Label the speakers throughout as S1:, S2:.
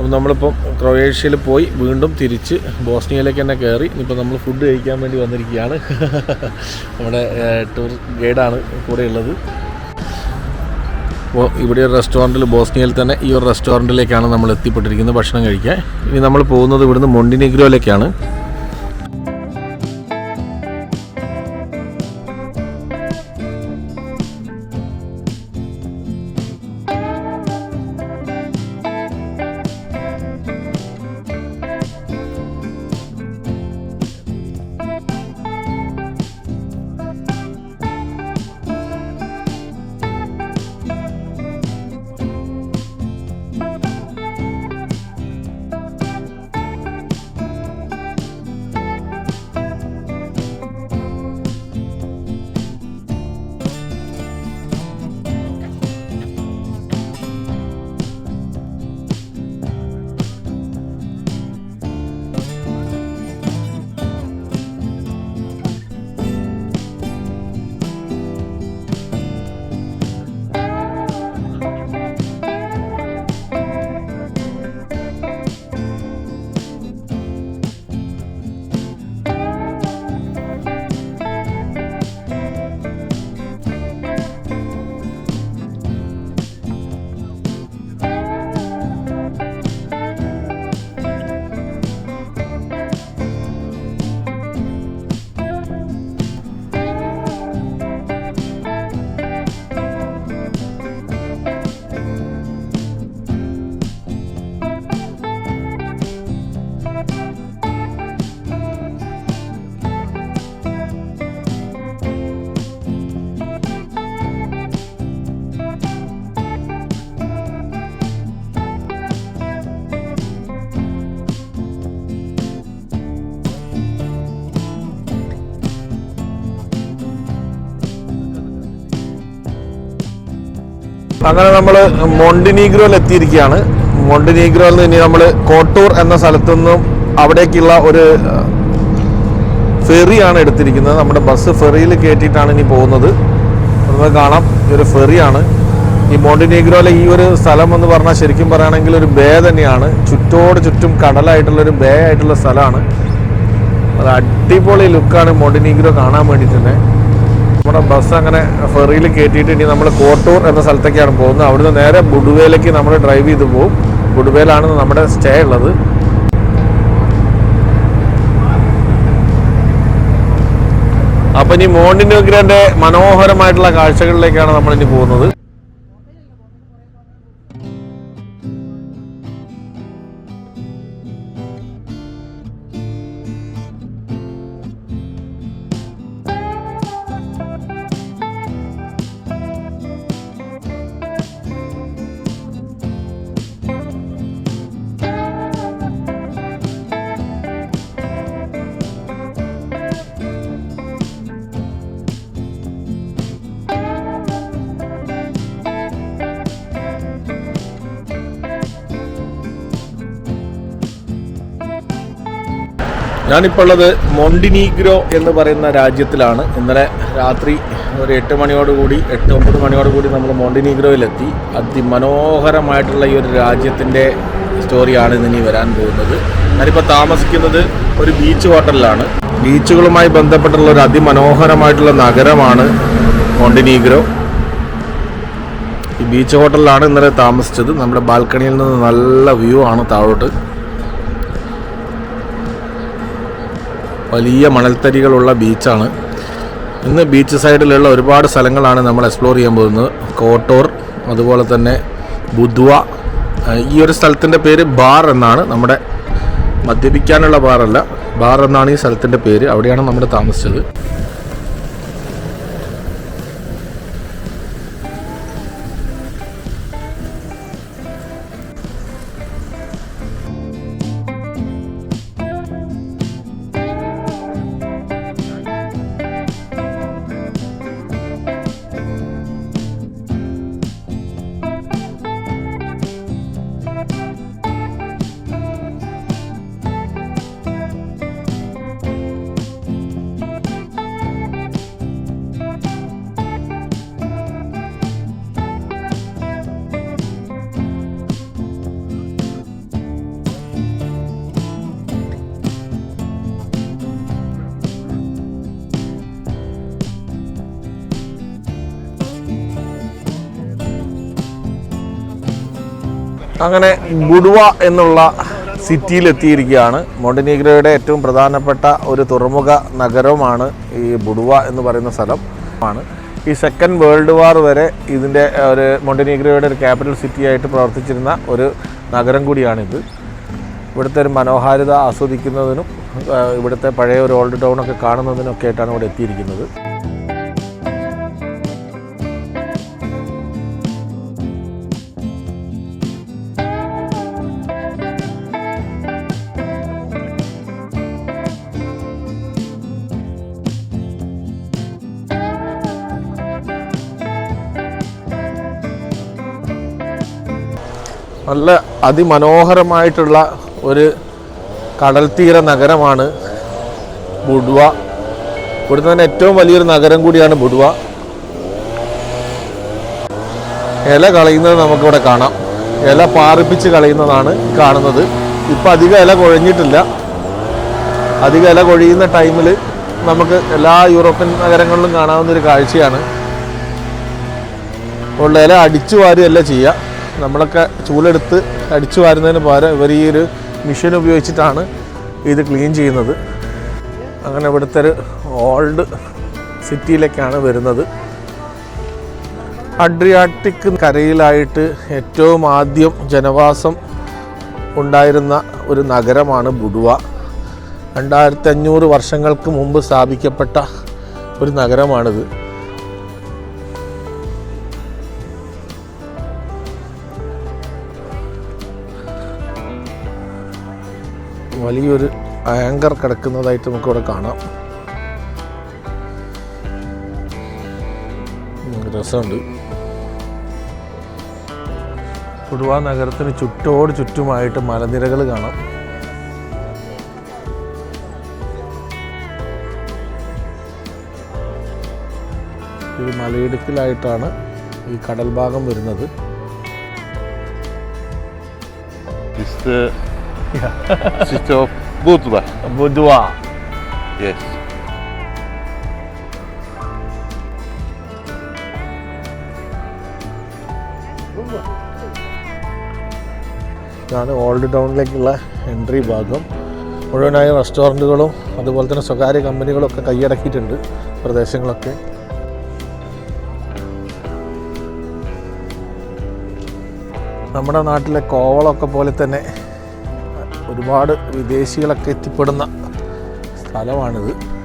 S1: അപ്പം നമ്മളിപ്പം ക്രൊയേഷ്യയിൽ പോയി വീണ്ടും തിരിച്ച് ബോസ്നിയയിലേക്ക് തന്നെ കയറി. ഇനിയിപ്പോൾ നമ്മൾ ഫുഡ് കഴിക്കാൻ വേണ്ടി വന്നിരിക്കുകയാണ്. നമ്മുടെ ടൂർ ഗൈഡാണ് കൂടെ ഉള്ളത്. അപ്പോൾ ഇവിടെ ഒരു റെസ്റ്റോറന്റിൽ ബോസ്നിയയിൽ തന്നെ ഈ ഒരു റെസ്റ്റോറന്റിലേക്കാണ് നമ്മൾ എത്തിപ്പെട്ടിരിക്കുന്നത് ഭക്ഷണം കഴിക്കാൻ. ഇനി നമ്മൾ പോകുന്നത് ഇവിടുന്ന് മൊണ്ടിനിഗ്രോയിലേക്കാണ് അങ്ങനെ നമ്മൾ മൊണ്ടിനീഗ്രോയിൽ എത്തിയിരിക്കുകയാണ്. മൊണ്ടിനീഗ്രോയിൽ നിന്ന് ഇനി നമ്മൾ കോട്ടൂർ എന്ന സ്ഥലത്തു നിന്നും അവിടേക്കുള്ള ഒരു ഫെറിയാണ് എടുത്തിരിക്കുന്നത്. നമ്മുടെ ബസ് ഫെറിയിൽ കയറ്റിയിട്ടാണ് ഇനി പോകുന്നത്. നമുക്ക് കാണാം. ഈ ഒരു ഫെറിയാണ്. ഈ മോണ്ടിനീഗ്രോയിലെ ഈ ഒരു സ്ഥലം എന്ന് പറഞ്ഞാൽ ശരിക്കും പറയുകയാണെങ്കിൽ ഒരു ബേ തന്നെയാണ്. ചുറ്റോട് ചുറ്റും കടലായിട്ടുള്ള ഒരു ബേ ആയിട്ടുള്ള സ്ഥലമാണ്. അത് അടിപൊളി ലുക്കാണ് മോണ്ടിനീഗ്രോ കാണാൻ വേണ്ടിയിട്ട് തന്നെ. നമ്മുടെ ബസ് അങ്ങനെ ഫെറിയിൽ കയറ്റിയിട്ട് ഇനി നമ്മൾ കോട്ടൂർ എന്ന സ്ഥലത്തേക്കാണ് പോകുന്നത്. അവിടുന്ന് നേരെ ബുഡുവേലേക്ക് നമ്മൾ ഡ്രൈവ് ചെയ്ത് പോകും ബുഡുവേലാണ് നമ്മുടെ സ്റ്റേ ഉള്ളത്. അപ്പം ഇനി മോണ്ടിനോഗ്രന്റെ മനോഹരമായിട്ടുള്ള കാഴ്ചകളിലേക്കാണ് നമ്മളിനി പോകുന്നത്. ഞാനിപ്പോൾ ഉള്ളത് മൊണ്ടിനീഗ്രോ എന്ന് പറയുന്ന രാജ്യത്തിലാണ്. ഇന്നലെ രാത്രി ഒരു എട്ട് മണിയോടുകൂടി എട്ട് ഒമ്പത് മണിയോടുകൂടി നമ്മൾ മൊണ്ടിനീഗ്രോയിലെത്തി. അതിമനോഹരമായിട്ടുള്ള ഈ ഒരു രാജ്യത്തിന്റെ സ്റ്റോറിയാണ് ഇന്ന് ഇനി വരാൻ പോകുന്നത്. ഞാനിപ്പോൾ താമസിക്കുന്നത് ഒരു ബീച്ച് ഹോട്ടലിലാണ് ബീച്ചുകളുമായി ബന്ധപ്പെട്ടുള്ള ഒരു അതിമനോഹരമായിട്ടുള്ള നഗരമാണ് മൊണ്ടിനീഗ്രോ. ഈ ബീച്ച് ഹോട്ടലിലാണ് ഇന്നലെ താമസിച്ചത്. നമ്മുടെ ബാൽക്കണിയിൽ നിന്ന് നല്ല വ്യൂ ആണ് താഴോട്ട്. വലിയ മണൽത്തരികളുള്ള ബീച്ചാണ്. ഇന്ന് ബീച്ച് സൈഡിലുള്ള ഒരുപാട് സ്ഥലങ്ങളാണ് നമ്മൾ എക്സ്പ്ലോർ ചെയ്യാൻ പോകുന്നത്. കോട്ടോർ അതുപോലെ തന്നെ ബുദ്വ ഈ ഒരു സ്ഥലത്തിന്റെ പേര് ബാർ എന്നാണ് നമ്മുടെ മദ്യപിക്കാനുള്ള ബാറല്ല. ബാർ എന്നാണ് ഈ സ്ഥലത്തിന്റെ പേര്. അവിടെയാണ് നമ്മൾ താമസിച്ചത്. അങ്ങനെ ഗുഡുവ എന്നുള്ള സിറ്റിയിലെത്തിയിരിക്കുകയാണ്. മോണ്ടിനീഗ്രോയുടെ ഏറ്റവും പ്രധാനപ്പെട്ട ഒരു തുറമുഖ നഗരമാണ് ഈ ബുഡുവ എന്ന് പറയുന്ന സ്ഥലം. ആണ്. ഈ സെക്കൻഡ് വേൾഡ് വാർ വരെ ഇതിന്റെ ഒരു മോണ്ടനീഗ്രോയുടെ ഒരു ക്യാപിറ്റൽ സിറ്റി ആയിട്ട് പ്രവർത്തിച്ചിരുന്ന ഒരു നഗരം കൂടിയാണിത്. ഇവിടുത്തെ ഒരു മനോഹാരിത ആസ്വദിക്കുന്നതിനും ഇവിടുത്തെ പഴയ ഒരു ഓൾഡ് ടൗണൊക്കെ കാണുന്നതിനൊക്കെ ആയിട്ടാണ് ഇവിടെ എത്തിയിരിക്കുന്നത്. നല്ല അതിമനോഹരമായിട്ടുള്ള ഒരു കടൽത്തീര തീര നഗരമാണ് ബുഡ്വ. ഇവിടുന്ന് തന്നെ ഏറ്റവും വലിയൊരു നഗരം കൂടിയാണ് ബുഡ്വ. ഇല കളയുന്നത് നമുക്കിവിടെ കാണാം. ഇല പാറിപ്പിച്ച് കളയുന്നതാണ് കാണുന്നത്. ഇപ്പം അധികം ഇല കുഴഞ്ഞിട്ടില്ല. അധികം ഇല കൊഴിയുന്ന ടൈമിൽ നമുക്ക് എല്ലാ യൂറോപ്യൻ നഗരങ്ങളിലും കാണാവുന്ന ഒരു കാഴ്ചയാണ്. ഉള്ള ഇല അടിച്ചു വാരുകയല്ല ചെയ്യുക നമ്മളൊക്കെ ചൂലെടുത്ത് അടിച്ചു വാരുന്നതിന് പകരം ഇവർ ഈ ഒരു മെഷീൻ ഉപയോഗിച്ചിട്ടാണ് ഇത് ക്ലീൻ ചെയ്യുന്നത്. അങ്ങനെ ഇവിടുത്തെ ഒരു ഓൾഡ് സിറ്റിയിലേക്കാണ് വരുന്നത്. അഡ്രിയാറ്റിക് കരയിലായിട്ട് ഏറ്റവും ആദ്യം ജനവാസം ഉണ്ടായിരുന്ന ഒരു നഗരമാണ് ബുഡുവ. രണ്ടായിരത്തി അഞ്ഞൂറ് വർഷങ്ങൾക്ക് മുമ്പ് സ്ഥാപിക്കപ്പെട്ട ഒരു നഗരമാണിത്. വലിയൊരു ആങ്കർ കിടക്കുന്നതായിട്ട് നമുക്കിവിടെ കാണാം. രസമുണ്ട്. കുടുവ നഗരത്തിന് ചുറ്റോട് ചുറ്റുമായിട്ട് മലനിരകൾ കാണാം. ഇത് മലയിടുക്കിലായിട്ടാണ് ഈ കടൽ ഭാഗം വരുന്നത്
S2: It's the city of Budva.
S1: Budva
S2: Yes.
S1: ഇതാണ് ഓൾഡ് ടൗണിലേക്കുള്ള എൻട്രി ഭാഗം മുഴുവനായ റെസ്റ്റോറന്റുകളും അതുപോലെ തന്നെ സ്വകാര്യ കമ്പനികളൊക്കെ കൈയടക്കിയിട്ടുണ്ട് പ്രദേശങ്ങളൊക്കെ നമ്മുടെ നാട്ടിലെ കോവളമൊക്കെ പോലെ തന്നെ ഒരുപാട് വിദേശികളൊക്കെ എത്തിപ്പെടുന്ന സ്ഥലമാണിത്.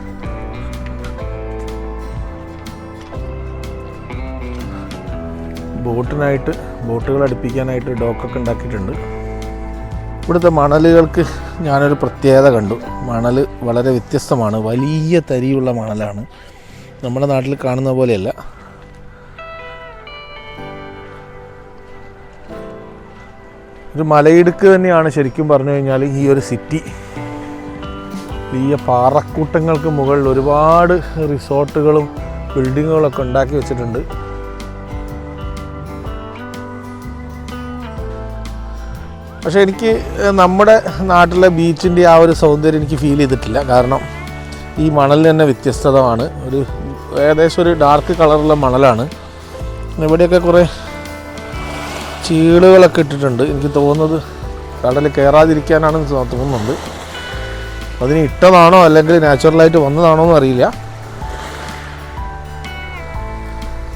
S1: ബോട്ടിനായിട്ട് ബോട്ടുകൾ അടുപ്പിക്കാനായിട്ട് ഡോക്കൊക്കെ ഉണ്ടാക്കിയിട്ടുണ്ട്. ഇവിടുത്തെ മണലുകൾക്ക് ഞാനൊരു പ്രത്യേകത കണ്ടു. മണൽ വളരെ വ്യത്യസ്തമാണ്. വലിയ തരിയുള്ള മണലാണ്. നമ്മുടെ നാട്ടിൽ കാണുന്ന പോലെയല്ല. ഒരു മലയിടുക്ക് തന്നെയാണ് ശരിക്കും പറഞ്ഞു കഴിഞ്ഞാൽ ഈ ഒരു സിറ്റി വലിയ പാറക്കൂട്ടങ്ങൾക്ക് മുകളിൽ ഒരുപാട് റിസോർട്ടുകളും ബിൽഡിങ്ങുകളൊക്കെ ഉണ്ടാക്കി വെച്ചിട്ടുണ്ട്. പക്ഷെ എനിക്ക് നമ്മുടെ നാട്ടിലെ ബീച്ചിന്റെ ആ ഒരു സൗന്ദര്യം എനിക്ക് ഫീൽ ചെയ്തിട്ടില്ല. കാരണം ഈ മണൽ തന്നെ വ്യത്യസ്തമാണ് ഒരു ഏകദേശം ഒരു ഡാർക്ക് കളറുള്ള മണലാണ്. ഇവിടെയൊക്കെ കുറേ ചീളുകളൊക്കെ ഇട്ടിട്ടുണ്ട്. എനിക്ക് തോന്നുന്നത് കടൽ കയറാതിരിക്കാനാണെന്ന് തോന്നുന്നുണ്ട് അതിന് ഇട്ടതാണോ അല്ലെങ്കിൽ നാച്ചുറലായിട്ട് വന്നതാണോ എന്ന് അറിയില്ല.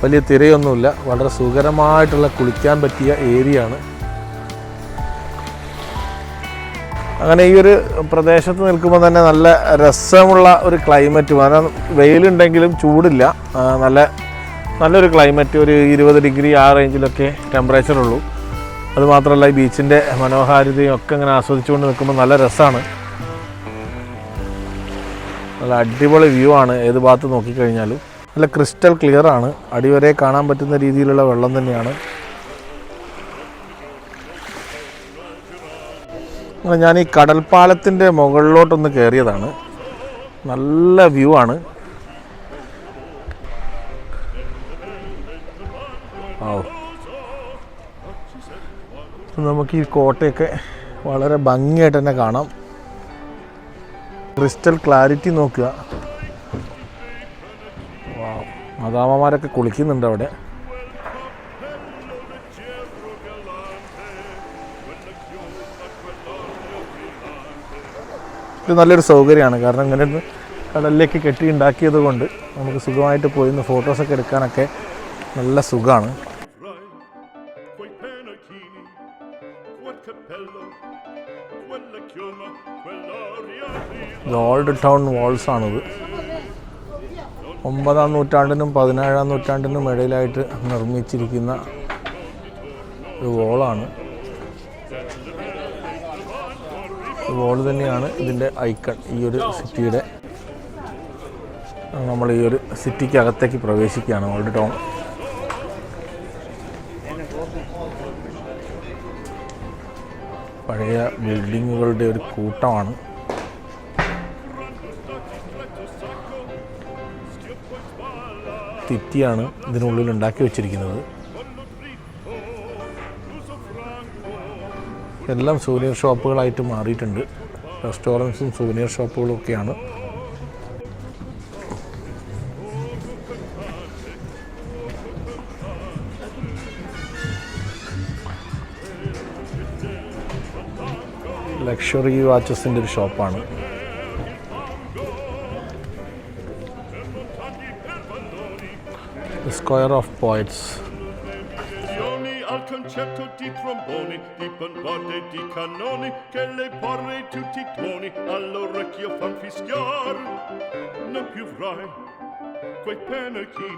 S1: വലിയ തിരയൊന്നുമില്ല. വളരെ സുഖകരമായിട്ടുള്ള കുളിക്കാൻ പറ്റിയ ഏരിയ ആണ് അങ്ങനെ ഈ ഒരു പ്രദേശത്ത് നിൽക്കുമ്പോൾ തന്നെ നല്ല രസമുള്ള ഒരു ക്ലൈമറ്റ് കാരണം വെയിലുണ്ടെങ്കിലും ചൂടില്ല. നല്ല നല്ലൊരു ക്ലൈമറ്റ് ഒരു ഇരുപത് ഡിഗ്രി ആ റേഞ്ചിലൊക്കെ ടെമ്പറേച്ചർ ഉള്ളൂ. അതുമാത്രമല്ല ഈ ബീച്ചിന്റെ മനോഹാരിതയും ഒക്കെ ഇങ്ങനെ ആസ്വദിച്ചുകൊണ്ട് നിൽക്കുമ്പോൾ നല്ല രസമാണ് നല്ല അടിപൊളി വ്യൂ ആണ് ഏത് ഭാഗത്ത് നോക്കിക്കഴിഞ്ഞാലും. നല്ല ക്രിസ്റ്റൽ ക്ലിയർ ആണ്. അടിവരെ കാണാൻ പറ്റുന്ന രീതിയിലുള്ള വെള്ളം തന്നെയാണ്. ഞാൻ ഈ കടൽപ്പാലത്തിന്റെ മുകളിലോട്ടൊന്ന് കയറിയതാണ്. നല്ല വ്യൂ ആണ്. നമുക്ക് ഈ കോട്ടയൊക്കെ വളരെ ഭംഗിയായിട്ട് തന്നെ കാണാം. ക്രിസ്റ്റൽ ക്ലാരിറ്റി നോക്കുക. മതാമ്മമാരൊക്കെ കുളിക്കുന്നുണ്ട് അവിടെ. ഇത് നല്ലൊരു സൗകര്യമാണ്. കാരണം ഇങ്ങനെ കടലിലേക്ക് കെട്ടി ഉണ്ടാക്കിയത് കൊണ്ട് നമുക്ക് സുഖമായിട്ട് പോയി ഫോട്ടോസൊക്കെ എടുക്കാനൊക്കെ നല്ല സുഖമാണ്. ഓൾഡ് ടൗൺ വാൾസ് ആണിത്. ഒമ്പതാം നൂറ്റാണ്ടിനും പതിനേഴാം നൂറ്റാണ്ടിനും ഇടയിലായിട്ട് നിർമ്മിച്ചിരിക്കുന്ന ഒരു വോളാണ് വോൾ തന്നെയാണ് ഇതിന്റെ ഐക്കൺ ഈ ഒരു സിറ്റിയുടെ. നമ്മൾ ഈ ഒരു സിറ്റിക്ക് അകത്തേക്ക് പ്രവേശിക്കുകയാണ് ഓൾഡ് ടൗൺ പഴയ ബിൽഡിങ്ങുകളുടെ ഒരു കൂട്ടമാണ്. തിറ്റിയാണ് ഇതിനുള്ളിൽ ഉണ്ടാക്കി വെച്ചിരിക്കുന്നത്. എല്ലാം സൂനിയർ ഷോപ്പുകളായിട്ട് മാറിയിട്ടുണ്ട്. റെസ്റ്റോറന്റ്സും സൂനിയർ ഷോപ്പുകളും ഒക്കെയാണ്. ലക്ഷറി വാച്ചസിന്റെ ഒരു ഷോപ്പാണ്. square of
S3: poets. Al concetto di tromboni, di bombarde, di cannoni, che le porre tutti i tuoni all'orecchio fan fischiar. Non più vrai quei pennacchi,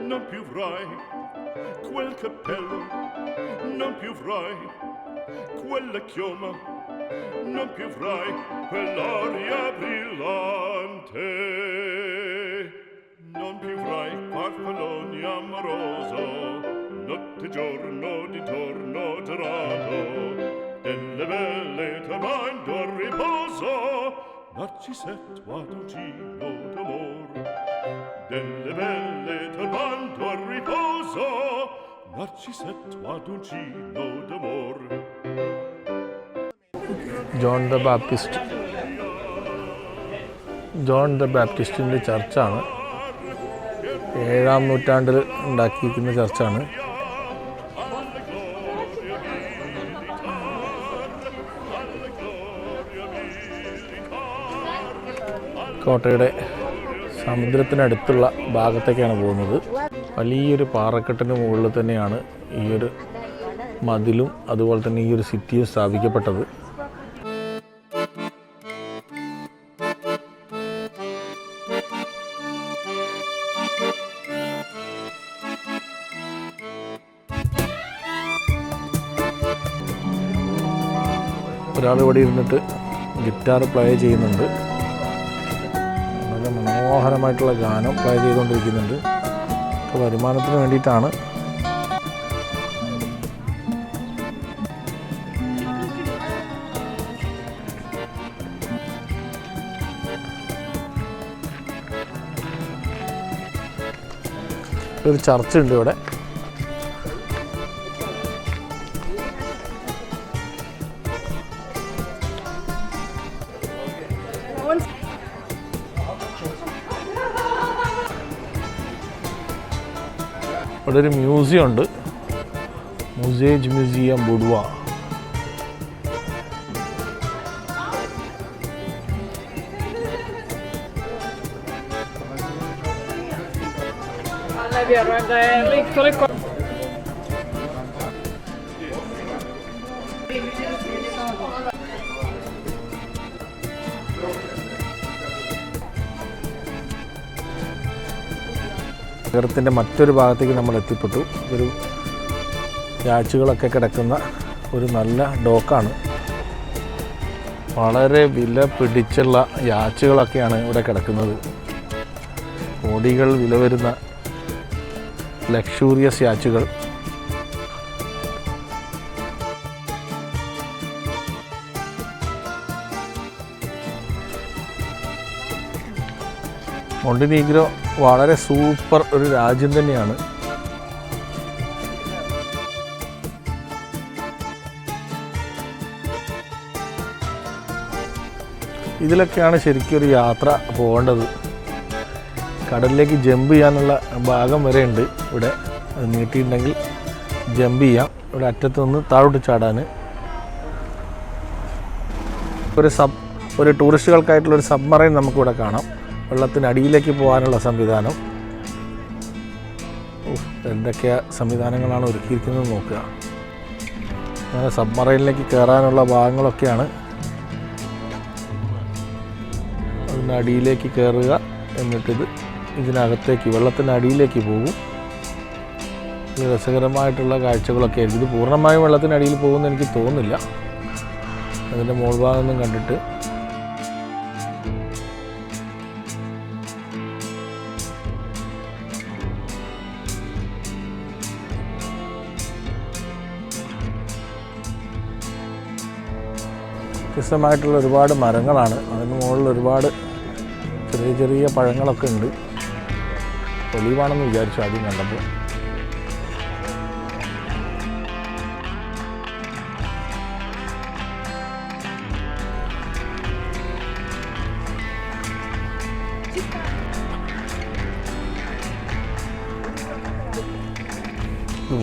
S3: non più vrai quel cappello, non più vrai quella chioma, non più vrai quell'aria brillante. Non più avrai farfalloni amoroso, notte e giorno di torno dorato, delle belle turbando a riposo, narcisetto ad un giro d'amor. Delle belle turbando a riposo, narcisetto ad un giro d'amor.
S1: John the Baptist John the ബാപ്റ്റിസ്റ്റിൻ്റെ ചർച്ചാണ് ഏഴാം നൂറ്റാണ്ടിൽ ഉണ്ടാക്കിയിരിക്കുന്ന ചർച്ചാണ്. കോട്ടയുടെ സമുദ്രത്തിനടുത്തുള്ള ഭാഗത്തേക്കാണ് പോകുന്നത്. വലിയൊരു പാറക്കെട്ടിന് മുകളിൽ തന്നെയാണ് ഈ ഒരു മതിലും അതുപോലെ തന്നെ ഈ ഒരു സിറ്റിയും സ്ഥാപിക്കപ്പെട്ടത്. ഒരാൾ ഇവിടെ ഇരുന്നിട്ട് ഗിറ്റാർ പ്ലേ ചെയ്യുന്നുണ്ട്. വളരെ മനോഹരമായിട്ടുള്ള ഗാനം പ്ലേ ചെയ്തുകൊണ്ടിരിക്കുന്നുണ്ട്. വരുമാനത്തിന് വേണ്ടിയിട്ടാണ്. ഒരു ചർച്ച ഉണ്ട് ഇവിടെ. ഇവിടെ ഒരു മ്യൂസിയം ഉണ്ട്. മുസേജ് മ്യൂസിയം ബുഡുവ.
S4: Guarda,
S1: നഗരത്തിന്റെ മറ്റൊരു ഭാഗത്തേക്ക് നമ്മൾ എത്തിപ്പെട്ടു. ഒരു യാച്ചുകളൊക്കെ കിടക്കുന്ന ഒരു നല്ല ഡോക്കാണ്. വളരെ വില പിടിച്ചുള്ള യാച്ചുകളൊക്കെയാണ് ഇവിടെ കിടക്കുന്നത്. കോടികൾ വില വരുന്ന ലക്ഷൂറിയസ് യാച്ചുകൾ മൊണ്ടിനീഗ്രോ വളരെ സൂപ്പർ ഒരു രാജ്യം തന്നെയാണ്. ഇതിലൊക്കെയാണ് ശരിക്കും ഒരു യാത്ര പോകേണ്ടത്. കടലിലേക്ക് ജമ്പ് ചെയ്യാനുള്ള ഭാഗം വരെ ഉണ്ട് ഇവിടെ. അത് നീട്ടിയിട്ടുണ്ടെങ്കിൽ ജമ്പ് ചെയ്യാം. ഇവിടെ അറ്റത്ത് നിന്ന് താഴോട്ട് ചാടാൻ. ഒരു സബ് ഒരു ടൂറിസ്റ്റുകൾക്കായിട്ടുള്ള ഒരു സബ്മറൈൻ നമുക്കിവിടെ കാണാം. വെള്ളത്തിനടിയിലേക്ക് പോകാനുള്ള സംവിധാനം. എന്തൊക്കെ സംവിധാനങ്ങളാണ് ഒരുക്കിയിരിക്കുന്നത് നോക്കുക. അങ്ങനെ സബ്മറൈനിലേക്ക് കയറാനുള്ള ഭാഗങ്ങളൊക്കെയാണ്. അതിനടിയിലേക്ക് കയറുക എന്നിട്ടിത് ഇതിനകത്തേക്ക് വെള്ളത്തിനടിയിലേക്ക് പോകും. രസകരമായിട്ടുള്ള കാഴ്ചകളൊക്കെ ആയിരിക്കും. ഇത് പൂർണമായും വെള്ളത്തിനടിയിൽ പോകുമെന്ന് എനിക്ക് തോന്നുന്നില്ല. അതിന്റെ മുകൾഭാഗം ഒന്നും കണ്ടിട്ട് വ്യത്യസ്തമായിട്ടുള്ള ഒരുപാട് മരങ്ങളാണ്. അതിന് മുകളിൽ ഒരുപാട് ചെറിയ ചെറിയ പഴങ്ങളൊക്കെ ഉണ്ട്. ഒലിവാണെന്ന് വിചാരിച്ചു ആദ്യം കണ്ടപ്പോൾ.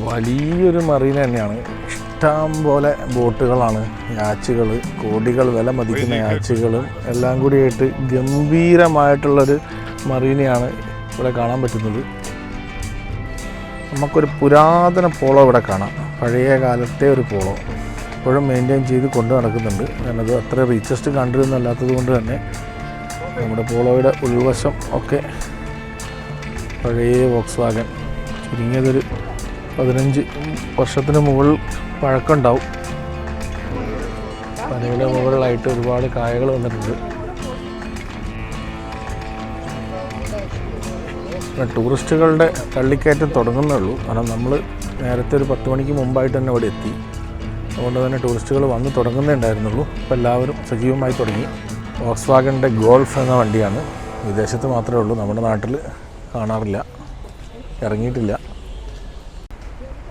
S1: വലിയൊരു മറീന തന്നെയാണ്. ഇഷ്ടം പോലെ ബോട്ടുകളാണ്. യാച്ചുകൾ കോടികൾ വില മതിക്കുന്ന യാച്ചുകളും എല്ലാം കൂടിയായിട്ട് ഗംഭീരമായിട്ടുള്ളൊരു മറീനയാണ് ഇവിടെ കാണാൻ പറ്റുന്നത്. നമുക്കൊരു പുരാതന പോളോ ഇവിടെ കാണാം. പഴയ കാലത്തെ ഒരു പോളോ. ഇപ്പോഴും മെയിന്റെയിൻ ചെയ്ത് കൊണ്ട് നടക്കുന്നുണ്ട്. ഞാനത് അത്ര റീച്ചസ്റ്റ് കണ്ടിരുന്നല്ലാത്തത് കൊണ്ട് തന്നെ നമ്മുടെ പോളോയുടെ ഉൾവശം ഒക്കെ പഴയ വോക്സ് വാഗൻ ചുരുങ്ങിയതൊരു പതിനഞ്ച് വർഷത്തിന് മുകളിൽ പഴക്കമുണ്ടാവും. പനയുടെ മുകളിലായിട്ട് ഒരുപാട് കായകൾ വന്നിട്ടുണ്ട്. ടൂറിസ്റ്റുകളുടെ തള്ളിക്കയറ്റം തുടങ്ങുന്നേ ഉള്ളൂ. കാരണം നമ്മൾ നേരത്തെ ഒരു പത്ത് മണിക്ക് മുമ്പായിട്ട് തന്നെ ഇവിടെ എത്തി. അതുകൊണ്ട് തന്നെ ടൂറിസ്റ്റുകൾ വന്ന് തുടങ്ങുന്നേ ഉണ്ടായിരുന്നുള്ളൂ. ഇപ്പോൾ എല്ലാവരും സജീവമായി തുടങ്ങി. വോക്സ് വാഗന്റെ ഗോൾഫ് എന്ന വണ്ടിയാണ്. വിദേശത്ത് മാത്രമേ ഉള്ളൂ. നമ്മുടെ നാട്ടിൽ കാണാറില്ല. ഇറങ്ങിയിട്ടില്ല.